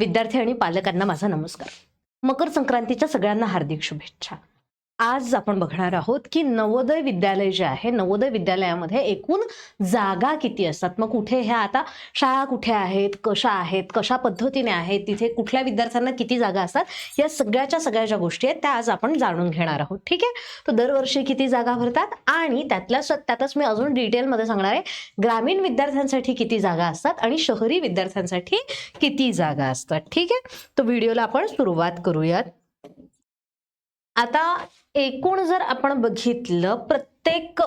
विद्यार्थी आणि पालकांना माझा नमस्कार. मकर संक्रांतीच्या सगळ्यांना हार्दिक शुभेच्छा. आज आपण बघणार आहोत की नवोदय विद्यालय जे आहे नवोदय विद्यालयामध्ये एकूण जागा किती असतात? मग कुठे ह्या आता शाळा कुठे आहेत? कशा आहेत? कशा पद्धतीने आहेत? तिथे कुठल्या विद्यार्थ्यांना किती जागा असतात? या सगळ्याच्या सगळ्या ज्या गोष्टी आहेत त्या आज आपण जाणून घेणार आहोत. ठीक आहे? तर दरवर्षी किती जागा भरतात? आणि त्यातल्या स- त्यातच मी अजून डिटेलमध्ये सांगणार आहे ग्रामीण विद्यार्थ्यांसाठी किती जागा असतात आणि शहरी विद्यार्थ्यांसाठी किती जागा असतात? ठीक आहे? तर व्हिडिओला आपण सुरुवात करूयात. आता एकूण जर आपण बघितलं प्रत्येक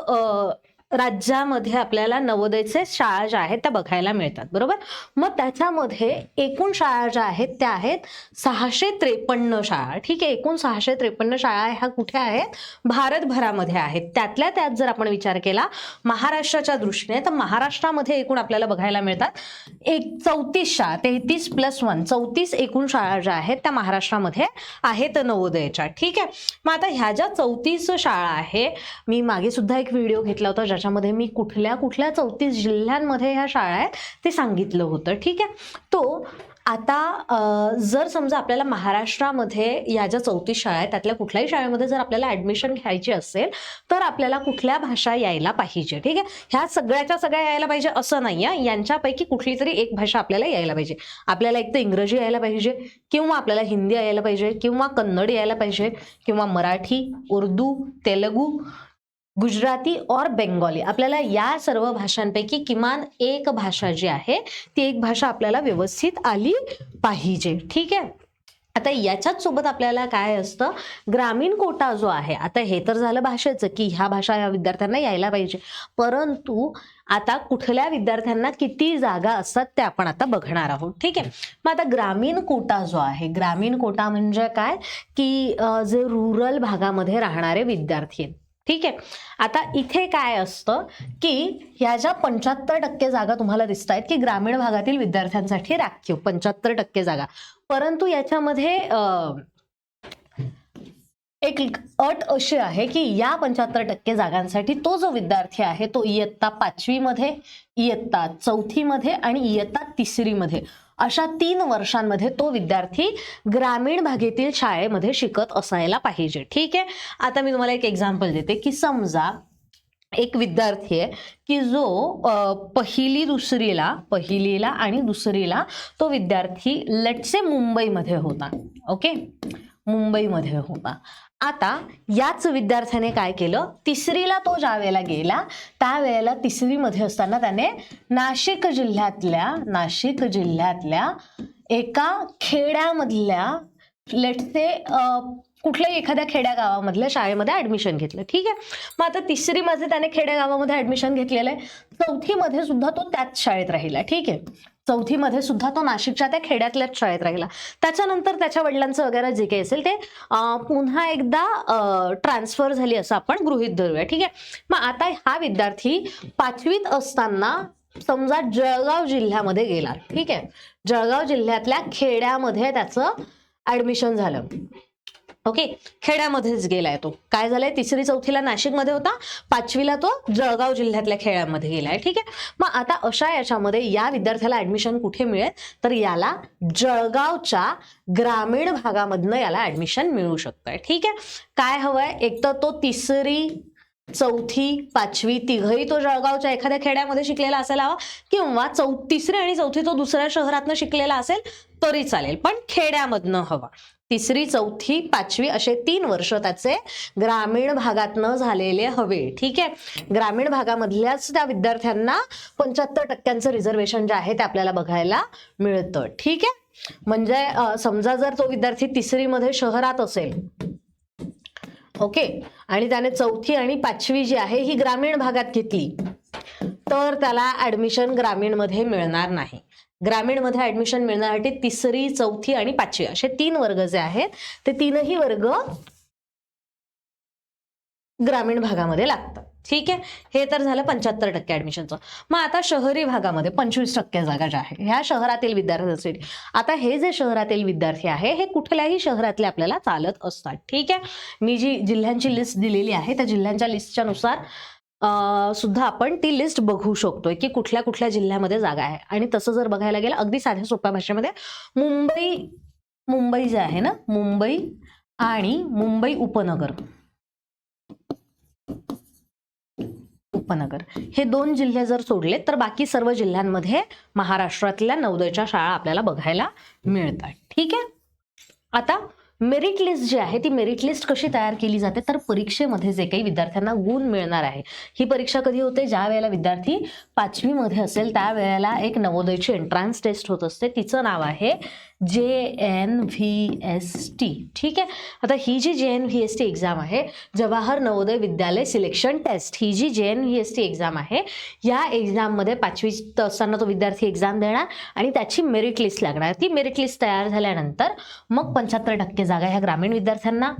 राज्यामध्ये आपल्याला नवोदयचे शाळा ज्या आहेत त्या बघायला मिळतात बरोबर? मग त्याच्यामध्ये एकूण शाळा ज्या आहेत त्या आहेत सहाशे त्रेपन्न शाळा. ठीक आहे एकूण सहाशे त्रेपन्न शाळा ह्या कुठे आहेत? भारतभरामध्ये आहेत. त्यातल्या त्यात जर आपण विचार केला महाराष्ट्राच्या दृष्टीने तर महाराष्ट्रामध्ये एकूण आपल्याला बघायला मिळतात एक चौतीस शाळा तेहतीस प्लस वन चौतीस एकूण शाळा ज्या आहेत त्या महाराष्ट्रामध्ये आहेत नवोदयच्या. ठीक आहे? मग आता ह्या ज्या चौतीस शाळा आहे मी मागे सुद्धा एक व्हिडिओ घेतला होता ज्याच्यामध्ये मी कुठल्या कुठल्या चौतीस जिल्ह्यांमध्ये ह्या शाळा आहेत ते सांगितलं होतं. ठीक आहे? तो आता जर समजा आपल्याला महाराष्ट्रामध्ये या ज्या चौतीस शाळा आहेत त्यातल्या कुठल्याही शाळेमध्ये जर आपल्याला ऍडमिशन घ्यायची असेल तर आपल्याला कुठल्या भाषा यायला पाहिजे? ठीक आहे? ह्या सगळ्याच्या सगळ्या यायला पाहिजे असं नाही आहे यांच्यापैकी कुठली तरी एक भाषा आपल्याला यायला पाहिजे. आपल्याला एक तर इंग्रजी यायला पाहिजे किंवा आपल्याला हिंदी यायला पाहिजे किंवा कन्नड यायला पाहिजे किंवा मराठी उर्दू तेलगू गुजराती और बेंगॉली. आपल्याला या सर्व भाषांपैकी किमान एक भाषा जी आहे ती एक भाषा आपल्याला व्यवस्थित आली पाहिजे. ठीक आहे? आता याच्याच सोबत आपल्याला काय असतं? ग्रामीण कोटा जो आहे आता हे तर झालं भाषेचं की ह्या भाषा ह्या विद्यार्थ्यांना यायला पाहिजे. परंतु आता कुठल्या विद्यार्थ्यांना किती जागा असतात ते आपण आता बघणार आहोत. ठीक आहे? मग आता ग्रामीण कोटा जो आहे ग्रामीण कोटा म्हणजे काय? की जे रुरल भागामध्ये राहणारे विद्यार्थी आहेत. ठीक आहे? आता इथे काय असतं की ह्या ज्या पंच्याहत्तर टक्के जागा तुम्हाला दिसत आहेत की ग्रामीण भागातील विद्यार्थ्यांसाठी राखीव पंच्याहत्तर टक्के जागा. परंतु याच्यामध्ये एक अट अशी आहे की या पंच्याहत्तर टक्के जागांसाठी तो जो विद्यार्थी आहे तो इयत्ता पाचवीमध्ये इयत्ता चौथीमध्ये आणि इयत्ता तिसरीमध्ये. अशा तीन वर्षांमध्ये तो विद्यार्थी ग्रामीण भागेतील शाळेमध्ये शिकत असायला पाहिजे. ठीक आहे? आता मी तुम्हाला एक एक्झाम्पल देते की समजा एक विद्यार्थी आहे की जो पहिली दुसरीला पहिलीला आणि दुसरीला तो विद्यार्थी लटसे मुंबईमध्ये होता. ओके मुंबईमध्ये होता. आता याच विद्यार्थ्याने काय केलं? तिसरीला तो ज्या वेळेला गेला त्यावेळेला तिसरीमध्ये असताना त्याने नाशिक जिल्ह्यातल्या नाशिक जिल्ह्यातल्या एका खेड्यामधल्या लेटसे कुठल्याही एखाद्या खेड्या गावामधल्या शाळेमध्ये ऍडमिशन घेतलं. ठीक आहे? मग आता तिसरीमध्ये त्याने खेड्या गावामध्ये ऍडमिशन घेतलेलं आहे. चौथीमध्ये सुद्धा तो त्याच शाळेत राहिला. ठीक आहे? चौथीमध्ये सुद्धा तो नाशिकच्या त्या खेड्यातल्याच शाळेत राहिला. त्याच्यानंतर त्याच्या वडिलांचं वगैरे जे काही असेल ते पुन्हा एकदा ट्रान्सफर झाली असं आपण गृहित धरूया. ठीक आहे? मग आता हा विद्यार्थी पाचवीत असताना समजा जळगाव जिल्ह्यामध्ये गेला. ठीक आहे? जळगाव जिल्ह्यातल्या खेड्यामध्ये त्याचं ऍडमिशन झालं. ओके? खेड्यामध्येच गेलाय तो. काय झालंय? तिसरी चौथीला नाशिकमध्ये होता. पाचवीला तो जळगाव जिल्ह्यातल्या खेड्यामध्ये गेलाय. ठीक आहे? मग आता अशा याच्यामध्ये या विद्यार्थ्याला ऍडमिशन कुठे मिळेल? तर याला जळगावच्या ग्रामीण भागामधनं याला ऍडमिशन मिळू शकतंय. ठीक आहे? काय हवंय? एक तर तो तिसरी चौथी पाचवी तिघही तो जळगावच्या एखाद्या खेड्यामध्ये शिकलेला असायला हवा किंवा चौ तिसरी आणि चौथी तो दुसऱ्या शहरातनं शिकलेला असेल तरी चालेल पण खेड्यामधनं हवा. तिसरी चौथी पाचवी असे तीन वर्ष त्याचे ग्रामीण भागातनं झालेले हवे. ठीक आहे? ग्रामीण भागामधल्याच त्या विद्यार्थ्यांना पंच्याहत्तर टक्क्यांचं रिझर्वेशन जे आहे ते आपल्याला बघायला मिळतं. ठीक आहे? म्हणजे समजा जर तो विद्यार्थी तिसरीमध्ये शहरात असेल ओके आणि त्याने चौथी आणि पाचवी जी आहे ही ग्रामीण भागात घेतली. तर त्याला ऍडमिशन ग्रामीणमध्ये मिळणार नाही. ग्रामीणमध्ये ऍडमिशन मिळण्यासाठी तिसरी चौथी आणि पाचवी असे तीन वर्ग जे आहेत ते तीनही वर्ग ग्रामीण भागामध्ये लागतं. ठीक आहे? हे तर झालं पंच्याहत्तर टक्के ऍडमिशनचं मग आता शहरी भागामध्ये पंचवीस टक्के जागा ज्या आहेत ह्या शहरातील विद्यार्थ्यांसाठी आता हे जे शहरातील विद्यार्थी आहे हे कुठल्याही शहरातले आपल्याला चालत असतात. ठीक आहे? मी जी जिल्ह्यांची लिस्ट दिलेली आहे त्या जिल्ह्यांच्या लिस्टच्या नुसार सुद्धा आपण ती लिस्ट बघू शकतोय की कुठल्या कुठल्या जिल्ह्यामध्ये जागा आहे. आणि तसं जर बघायला गेलं अगदी साध्या सोप्या भाषेमध्ये मुंबई मुंबई जे आहे ना मुंबई आणि मुंबई उपनगर. उपनगर. हे दोन जिल्हे जर सोडले तर बाकी सर्व जिल्ह्यांमध्ये महाराष्ट्रातल्या नवोदयच्या शाळा आपल्याला बघायला मिळतात. ठीक आहे? आता मेरिट लिस्ट जी आहे ती मेरिट लिस्ट कशी तयार केली जाते? तर परीक्षेमध्ये जे काही विद्यार्थ्यांना गुण मिळणार आहे ही परीक्षा कधी होते? ज्या वेळेला विद्यार्थी पाचवीमध्ये असेल त्यावेळेला एक नवोदयची एंट्रान्स टेस्ट होत असते. तिचं नाव आहे जे एन व्ही एस टी ठीक आहे? आता ही जी J N V S T exam आहे जवाहर नवोदय विद्यालय सिलेक्शन टेस्ट ही जी J N V S T exam आहे या एक्झाममध्ये पाचवी असताना तो विद्यार्थी एक्झाम देणार आणि त्याची मेरिट लिस्ट लागणार. ती मेरिट लिस्ट तयार झाल्यानंतर मग पंच्याहत्तर टक्के जागा ह्या ग्रामीण विद्यार्थ्यांना.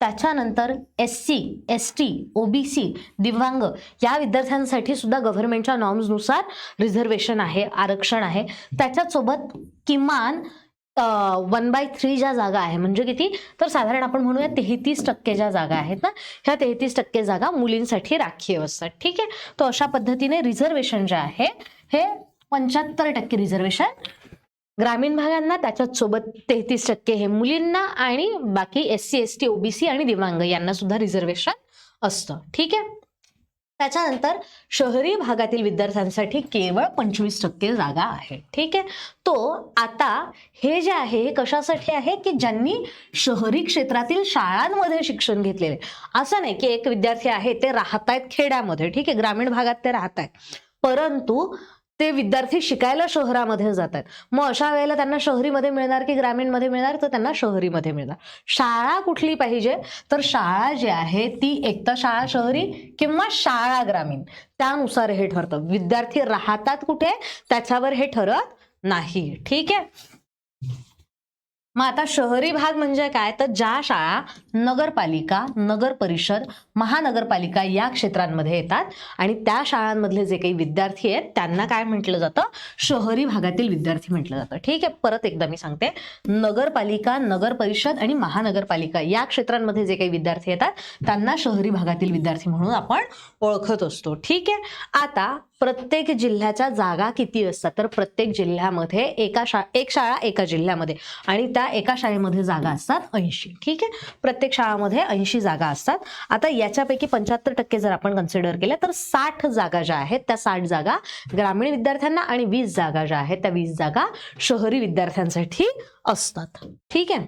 त्याच्यानंतर S C S T O B C दिव्यांग या विद्यार्थ्यांसाठी सुद्धा गव्हर्नमेंटच्या नॉर्म्सनुसार रिझर्वेशन आहे आरक्षण आहे. त्याच्यासोबत किमान वन बाय थ्री ज्या जागा आहे म्हणजे किती? तर साधारण आपण म्हणूया तेहतीस टक्के ज्या जागा आहेत ना ह्या तेहतीस टक्के जागा मुलींसाठी राखीव असतात ठीक आहे? तो अशा पद्धतीने रिझर्वेशन जे आहे हे पंच्याहत्तर टक्के रिझर्वेशन ग्रामीण भागांना त्याच्यात सोबत तेहतीस टक्के हे मुलींना आणि बाकी S C S T OBC आणि दिव्यांग यांना सुद्धा रिझर्वेशन असतं ठीक आहे? त्याच्यानंतर शहरी भागातील विद्यार्थ्यांसाठी केवळ पंचवीस टक्के जागा आहे. ठीक आहे? तो आता हे जे आहे हे कशासाठी आहे की ज्यांनी शहरी क्षेत्रातील शाळांमध्ये शिक्षण घेतलेले असं नाही की एक विद्यार्थी आहे ते राहत आहेत खेड्यामध्ये. ठीक आहे? ग्रामीण भागात ते राहत आहेत परंतु ते विद्यार्थी शिकायला शहरामध्ये जात आहेत मग अशा वेळेला त्यांना शहरीमध्ये मिळणार की ग्रामीणमध्ये मिळणार? तर त्यांना शहरीमध्ये मिळणार. शाळा कुठली पाहिजे? तर शाळा जी आहे ती एकतर शाळा शहरी किंवा शाळा ग्रामीण. त्यानुसार हे ठरतं. विद्यार्थी राहतात कुठे? त्याच्यावर हे ठरत नाही. ठीक आहे? मग आता शहरी भाग म्हणजे काय? तर ज्या शाळा नगरपालिका नगर परिषद महानगरपालिका या क्षेत्रांमध्ये येतात. आणि त्या शाळांमधले जे काही विद्यार्थी आहेत त्यांना काय म्हटलं जातं? शहरी भागातील विद्यार्थी म्हटलं जातं. ठीक आहे? परत एकदा मी सांगते. नगरपालिका नगर परिषद आणि महानगरपालिका या क्षेत्रांमध्ये जे काही विद्यार्थी येतात त्यांना शहरी भागातील विद्यार्थी म्हणून आपण ओळखत असतो. ठीक आहे? आता प्रत्येक जिल्ह्याच्या जागा किती असतात? तर प्रत्येक जिल्ह्यामध्ये एका शा एक शाळा एका जिल्ह्यामध्ये आणि त्या एका शाळेमध्ये जागा असतात ऐंशी. ठीक आहे? प्रत्येक शाळामध्ये ऐंशी जागा असतात. आता याच्यापैकी पंच्याहत्तर टक्के जर आपण कन्सिडर केल्या तर साठ जागा ज्या आहेत त्या साठ जागा ग्रामीण विद्यार्थ्यांना आणि वीस जागा ज्या आहेत त्या वीस जागा शहरी विद्यार्थ्यांसाठी असतात. ठीक आहे?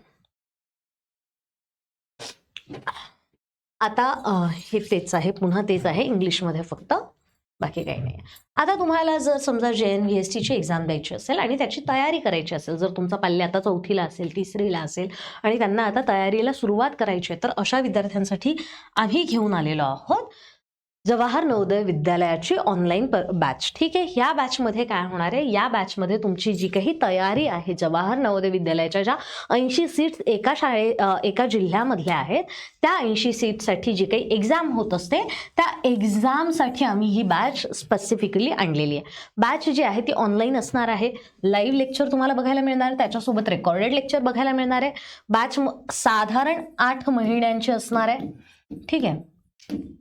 आता हे तेच आहे पुन्हा तेच आहे इंग्लिशमध्ये फक्त. बाकी काही नाही आता तुम्हाला जर समजा जे एन व्ही एस टीची एक्झाम द्यायची असेल आणि त्याची तयारी करायची असेल जर तुमचा पाल्य आता चौथीला असेल तिसरीला असेल आणि त्यांना आता तयारीला सुरुवात करायची आहे तर अशा विद्यार्थ्यांसाठी आम्ही घेऊन आलेलो आहोत. जवाहर नवोदय विद्यालयाची ऑनलाईन बॅच ठीक आहे? ह्या बॅचमध्ये काय होणार आहे? या बॅचमध्ये तुमची जी काही तयारी आहे जवाहर नवोदय विद्यालयाच्या ज्या ऐंशी सीट्स एका शाळे एका जिल्ह्यामधल्या आहेत त्या ऐंशी सीटसाठी जी काही एक्झाम होत असते त्या एक्झामसाठी आम्ही ही बॅच स्पेसिफिकली आणलेली आहे. बॅच जी आहे ती ऑनलाईन असणार आहे. लाईव्ह लेक्चर तुम्हाला बघायला मिळणार त्याच्यासोबत रेकॉर्डेड लेक्चर बघायला मिळणार आहे. बॅच साधारण आठ महिन्यांची असणार आहे. ठीक आहे?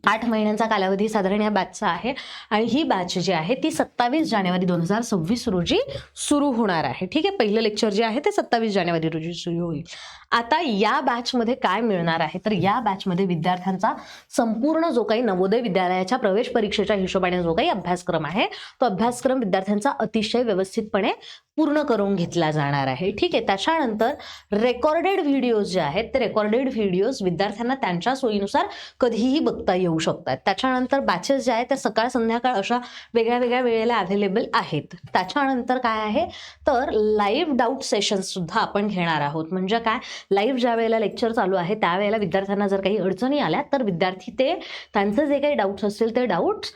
आठ महिन्यांचा कालावधी साधारण या बॅचचा आहे. आणि ही बॅच जी आहे ती सत्तावीस जानेवारी दोन हजार सव्वीस रोजी सुरू होणार आहे. ठीक आहे? पहिलं लेक्चर जे आहे ते सत्तावीस जानेवारी रोजी सुरू होईल. आता या बॅचमध्ये काय मिळणार आहे? तर या बॅचमध्ये विद्यार्थ्यांचा संपूर्ण जो काही नवोदय विद्यालयाच्या प्रवेश परीक्षेच्या हिशोबाने जो काही अभ्यासक्रम आहे तो अभ्यासक्रम विद्यार्थ्यांचा अतिशय व्यवस्थितपणे पूर्ण करून घेतला जाणार आहे. ठीक आहे त्याच्यानंतर रेकॉर्डेड व्हिडिओज जे आहेत ते रेकॉर्डेड व्हिडिओज विद्यार्थ्यांना त्यांच्या सोयीनुसार कधीही बघता येऊ शकतात. त्याच्यानंतर बॅचेस जे आहेत त्या सकाळ संध्याकाळ अशा वेगळ्या वेगळ्या वेळेला अवेलेबल आहेत. त्याच्यानंतर काय आहे? तर लाईव्ह डाऊट सेशन्स सुद्धा आपण घेणार आहोत. म्हणजे काय? लाईव्ह ज्या वेळेला लेक्चर चालू आहे त्यावेळेला विद्यार्थ्यांना जर काही अडचणी आल्या तर विद्यार्थी ते त्यांचे जे काही डाऊट्स असतील ते डाऊट्स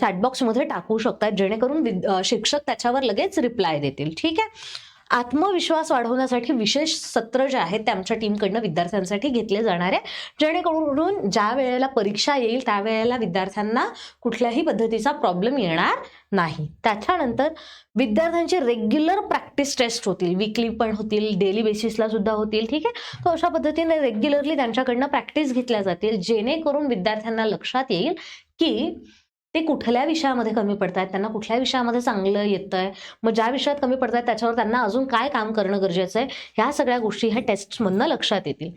चॅटबॉक्समध्ये टाकू शकतात जेणेकरून शिक्षक त्याच्यावर लगेच रिप्लाय देतील. ठीक आहे? आत्मविश्वास वाढवण्यासाठी विशेष सत्र जे आहेत ते आमच्या टीमकडनं विद्यार्थ्यांसाठी घेतले जाणार आहे. जेणेकरून ज्या वेळेला परीक्षा येईल त्यावेळेला विद्यार्थ्यांना कुठल्याही पद्धतीचा प्रॉब्लेम येणार नाही. त्याच्यानंतर विद्यार्थ्यांची रेग्युलर प्रॅक्टिस टेस्ट होतील. विकली पण होतील डेली बेसिसला सुद्धा होतील ठीक आहे? तर अशा पद्धतीने रेग्युलरली त्यांच्याकडनं प्रॅक्टिस घेतल्या जातील. जेणेकरून विद्यार्थ्यांना लक्षात येईल की ते कुठल्या विषयामध्ये कमी पडतायत? त्यांना कुठल्या विषयामध्ये चांगलं येतं आहे मग ज्या विषयात कमी पडतायत त्याच्यावर त्यांना अजून काय काम करणं गरजेचं आहे ह्या सगळ्या गोष्टी ह्या टेस्टमधनं लक्षात येतील.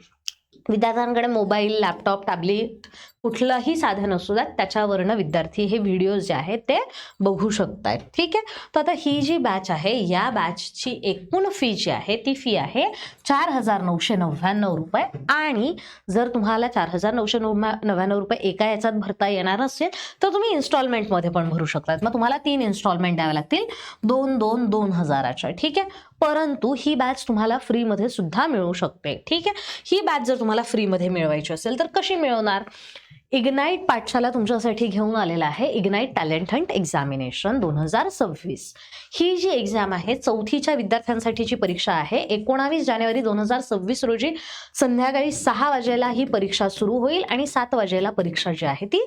विद्यार्थ्यांकडे मोबाईल लॅपटॉप टॅबलेट कुठलंही साधन असू द्यात त्याच्यावरनं विद्यार्थी हे व्हिडिओज जे आहेत ते बघू शकतायत. ठीक आहे? तर आता ही जी बॅच आहे या बॅचची एकूण फी जी आहे ती फी आहे चार हजार नऊशे नव्याण्णव रुपये. आणि जर तुम्हाला चार हजार नऊशे नव्या नव्याण्णव रुपये एका याच्यात भरता येणार असेल तर तुम्ही इन्स्टॉलमेंटमध्ये पण भरू शकतात. मग तुम्हाला तीन इन्स्टॉलमेंट द्यावे लागतील दोन दोन दोन हजाराच्या. ठीक आहे? परंतु ही बॅच तुम्हाला फ्रीमध्ये सुद्धा मिळू शकते. ठीक आहे? ही बॅच जर तुम्हाला फ्रीमध्ये मिळवायची असेल तर कशी मिळवणार? इग्नाईट पाठशाला तुमच्यासाठी घेऊन आलेला आहे. इग्नाईट टॅलेंट हंट एक्झामिनेशन दोन हजार सव्वीस. ही जी एक्झाम आहे चौथीच्या विद्यार्थ्यांसाठीची परीक्षा आहे. एकोणावीस जानेवारी दोन हजार सव्वीस रोजी संध्याकाळी सहा वाजेला ही परीक्षा सुरू होईल आणि सात वाजेला परीक्षा जी आहे ती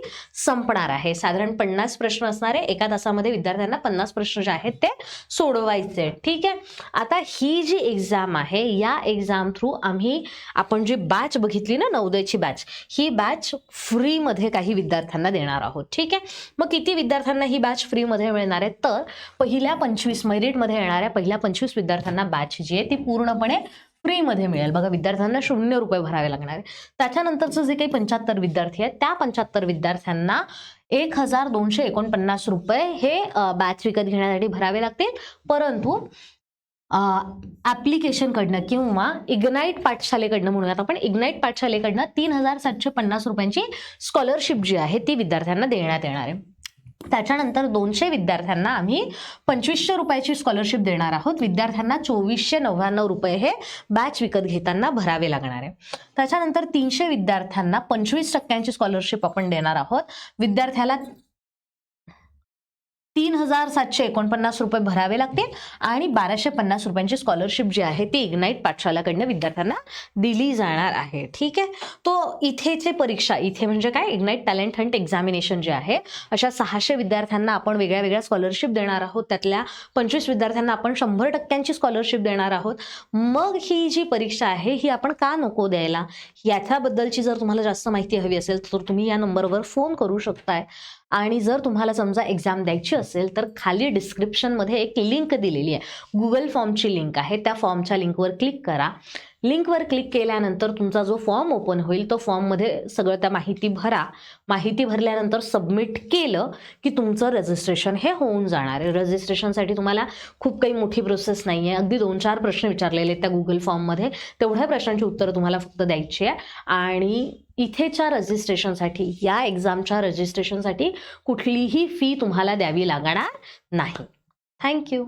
संपणार आहे. साधारण पन्नास प्रश्न असणारे एका तासामध्ये विद्यार्थ्यांना पन्नास प्रश्न जे आहेत ते सोडवायचे आहेत. ठीक आहे? आता ही जी एक्झाम आहे या एक्झाम थ्रू आम्ही आपण जी बॅच बघितली ना नवोदयची बॅच ही बॅच फ्रीमध्ये काही विद्यार्थ्यांना देणार आहोत. ठीक आहे? मग किती विद्यार्थ्यांना ही बॅच फ्रीमध्ये मिळणार आहे? तर पहिल्या पंचवीस मेरिटमध्ये येणाऱ्या पहिल्या पंचवीस विद्यार्थ्यांना बॅच जी आहे ती पूर्णपणे फ्रीमध्ये मिळेल. बघा विद्यार्थ्यांना शून्य रुपये भरावे लागणार आहे. त्याच्यानंतरचं जे काही पंच्याहत्तर विद्यार्थी आहेत त्या पंच्याहत्तर विद्यार्थ्यांना एक हजार दोनशे एकोणपन्नास रुपये हे बॅच विकत घेण्यासाठी भरावे लागतील. परंतु ॲप्लिकेशनकडनं किंवा इग्नाईट पाठशालेकडनं म्हणूयात आपण इग्नाईट पाठशालेकडनं तीन हजार सातशे पन्नास रुपयांची स्कॉलरशिप जी आहे ती विद्यार्थ्यांना देण्यात येणार आहे. त्याच्यानंतर दोनशे विद्यार्थ्यांना आम्ही पंचवीसशे रुपयाची स्कॉलरशिप देणार आहोत. विद्यार्थ्यांना चोवीसशे नव्याण्णव रुपये हे बॅच विकत घेताना भरावे लागणार आहे. त्याच्यानंतर तीनशे विद्यार्थ्यांना पंचवीस टक्क्यांची स्कॉलरशिप आपण देणार आहोत. विद्यार्थ्याला तीन हजार सातशे एकोणपन्नास रुपये भरावे लागतील आणि बाराशे पन्नास रुपयांची स्कॉलरशिप जी आहे ती इग्नाईट पाठशालाकडनं विद्यार्थ्यांना दिली जाणार आहे. ठीक आहे? तो इथेचे परीक्षा इथे म्हणजे काय? इग्नाईट टॅलेंट हंट एक्झामिनेशन जे आहे अशा सहाशे विद्यार्थ्यांना आपण वेगळ्या वेगळ्या स्कॉलरशिप देणार आहोत. त्यातल्या पंचवीस विद्यार्थ्यांना आपण शंभर टक्क्यांची स्कॉलरशिप देणार आहोत. मग ही जी परीक्षा आहे ही आपण का नको द्यायला? याच्याबद्दलची जर तुम्हाला जास्त माहिती हवी असेल तर तुम्ही या नंबरवर फोन करू शकताय. आणि जर तुम्हाला समजा एक्झाम द्यायची असेल तर खाली डिस्क्रिप्शनमध्ये एक लिंक दिलेली आहे. गुगल फॉर्मची लिंक आहे. त्या फॉर्मच्या लिंकवर क्लिक करा. लिंकवर क्लिक केल्यानंतर तुमचा जो फॉर्म ओपन होईल तो फॉर्ममध्ये सगळं त्या माहिती भरा. माहिती भरल्यानंतर सबमिट केलं की तुमचं रजिस्ट्रेशन हे होऊन जाणार आहे. रजिस्ट्रेशनसाठी तुम्हाला खूप काही मोठी प्रोसेस नाही आहे अगदी दोन चार प्रश्न विचारलेले आहेत त्या गुगल फॉर्ममध्ये तेवढ्या प्रश्नांची उत्तरं तुम्हाला फक्त द्यायची आहे. आणि इथेच्या रजिस्ट्रेशनसाठी या एक्झामच्या रजिस्ट्रेशनसाठी कुठलीही फी तुम्हाला द्यावी लागणार नाही. थँक्यू